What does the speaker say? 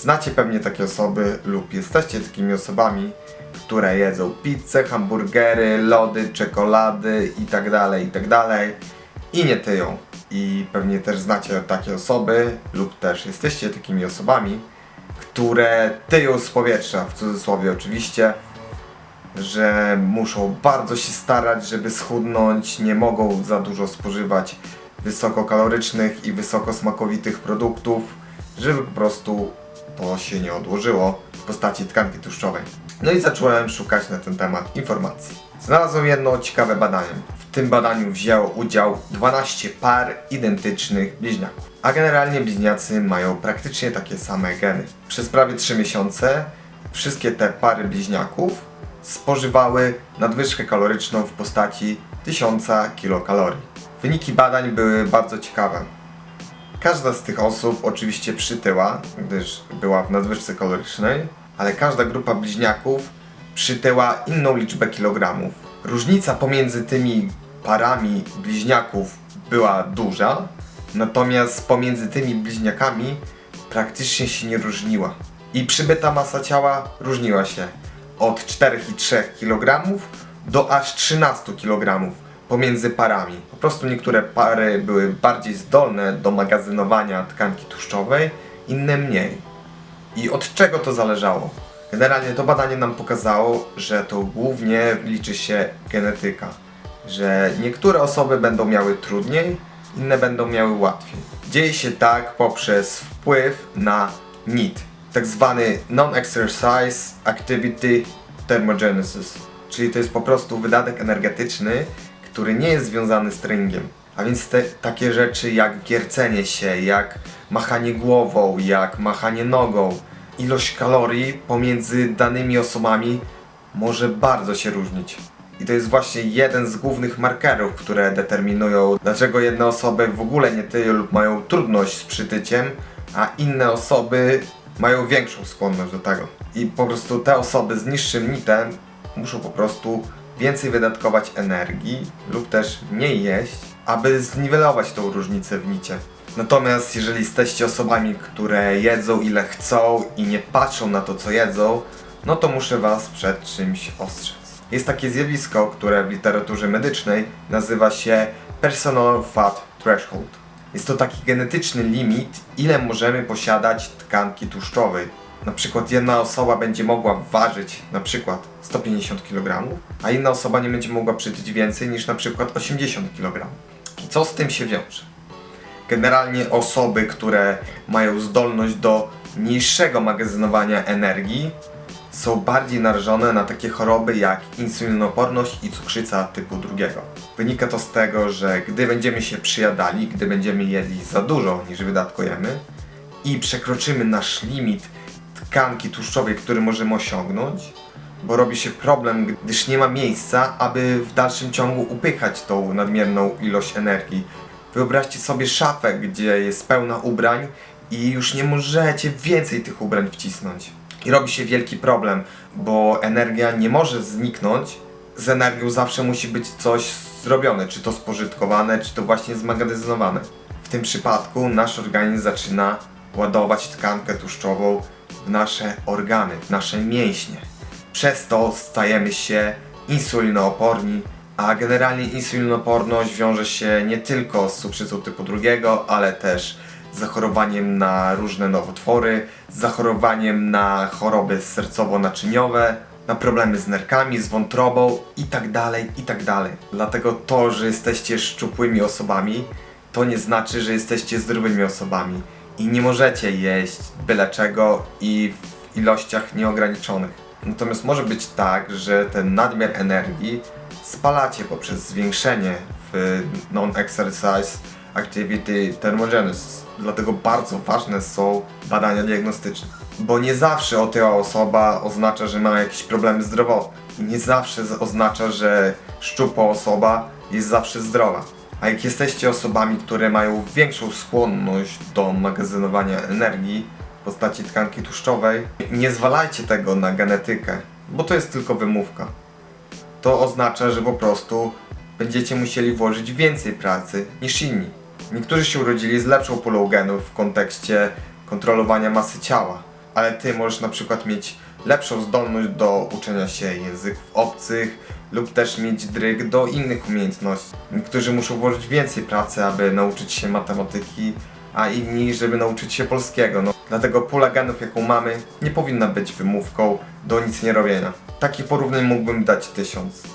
Znacie pewnie takie osoby lub jesteście takimi osobami, które jedzą pizzę, hamburgery, lody, czekolady itd., itd. i nie tyją. I pewnie też znacie takie osoby lub też jesteście takimi osobami, które tyją z powietrza, w cudzysłowie oczywiście, że muszą bardzo się starać, żeby schudnąć, nie mogą za dużo spożywać wysokokalorycznych i wysokosmakowitych produktów, żeby po prostu to się nie odłożyło w postaci tkanki tłuszczowej. No i zacząłem szukać na ten temat informacji. Znalazłem jedno ciekawe badanie. W tym badaniu wzięło udział 12 par identycznych bliźniaków. A generalnie bliźniacy mają praktycznie takie same geny. Przez prawie 3 miesiące wszystkie te pary bliźniaków spożywały nadwyżkę kaloryczną w postaci 1000 kilokalorii. Wyniki badań były bardzo ciekawe. Każda z tych osób oczywiście przytyła, gdyż była w nadwyżce kalorycznej, ale każda grupa bliźniaków przytyła inną liczbę kilogramów. Różnica pomiędzy tymi parami bliźniaków była duża, natomiast pomiędzy tymi bliźniakami praktycznie się nie różniła. I przybyta masa ciała różniła się od 4,3 kg do aż 13 kg pomiędzy parami. Po prostu niektóre pary były bardziej zdolne do magazynowania tkanki tłuszczowej, inne mniej. I od czego to zależało? Generalnie to badanie nam pokazało, że to głównie liczy się genetyka. Że niektóre osoby będą miały trudniej, inne będą miały łatwiej. Dzieje się tak poprzez wpływ na NEAT, tak zwany Non-Exercise Activity Thermogenesis, czyli to jest po prostu wydatek energetyczny, który nie jest związany z treningiem. A więc te, takie rzeczy jak wiercenie się, jak machanie głową, jak machanie nogą, ilość kalorii pomiędzy danymi osobami może bardzo się różnić. I to jest właśnie jeden z głównych markerów, które determinują, dlaczego jedne osoby w ogóle nie tyją lub mają trudność z przytyciem, a inne osoby mają większą skłonność do tego. I po prostu te osoby z niższym nitem muszą po prostu więcej wydatkować energii lub też mniej jeść, aby zniwelować tą różnicę w nicie. Natomiast jeżeli jesteście osobami, które jedzą ile chcą i nie patrzą na to, co jedzą, no to muszę Was przed czymś ostrzec. Jest takie zjawisko, które w literaturze medycznej nazywa się Personal Fat Threshold. Jest to taki genetyczny limit, ile możemy posiadać tkanki tłuszczowej. Na przykład jedna osoba będzie mogła ważyć na przykład 150 kg, a inna osoba nie będzie mogła przytyć więcej niż na przykład 80 kg. I co z tym się wiąże? Generalnie osoby, które mają zdolność do mniejszego magazynowania energii, są bardziej narażone na takie choroby jak insulinoporność i cukrzyca typu drugiego. Wynika to z tego, że gdy będziemy się przyjadali, gdy będziemy jedli za dużo niż wydatkujemy i przekroczymy nasz limit tkanki tłuszczowej, który możemy osiągnąć, bo robi się problem, gdyż nie ma miejsca, aby w dalszym ciągu upychać tą nadmierną ilość energii. Wyobraźcie sobie szafę, gdzie jest pełna ubrań i już nie możecie więcej tych ubrań wcisnąć. I robi się wielki problem, bo energia nie może zniknąć. Z energią zawsze musi być coś zrobione, czy to spożytkowane, czy to właśnie zmagazynowane. W tym przypadku nasz organizm zaczyna ładować tkankę tłuszczową w nasze organy, w nasze mięśnie. Przez to stajemy się insulinooporni, a generalnie insulinoporność wiąże się nie tylko z cukrzycą typu drugiego, ale też z zachorowaniem na różne nowotwory, z zachorowaniem na choroby sercowo-naczyniowe, na problemy z nerkami, z wątrobą itd., itd. Dlatego to, że jesteście szczupłymi osobami, to nie znaczy, że jesteście zdrowymi osobami i nie możecie jeść byle czego i w ilościach nieograniczonych. Natomiast może być tak, że ten nadmiar energii spalacie poprzez zwiększenie w non-exercise activity thermogenesis. Dlatego bardzo ważne są badania diagnostyczne. Bo nie zawsze otyła osoba oznacza, że ma jakieś problemy zdrowotne. I nie zawsze oznacza, że szczupła osoba jest zawsze zdrowa. A jak jesteście osobami, które mają większą skłonność do magazynowania energii w postaci tkanki tłuszczowej, nie zwalajcie tego na genetykę, bo to jest tylko wymówka. To oznacza, że po prostu będziecie musieli włożyć więcej pracy niż inni. Niektórzy się urodzili z lepszą pulą genów w kontekście kontrolowania masy ciała. Ale ty możesz na przykład mieć lepszą zdolność do uczenia się języków obcych lub też mieć dryg do innych umiejętności. Niektórzy muszą włożyć więcej pracy, aby nauczyć się matematyki, a inni, żeby nauczyć się polskiego. No, dlatego pula genów, jaką mamy, nie powinna być wymówką do nic nie robienia. Takich porównań mógłbym dać tysiąc.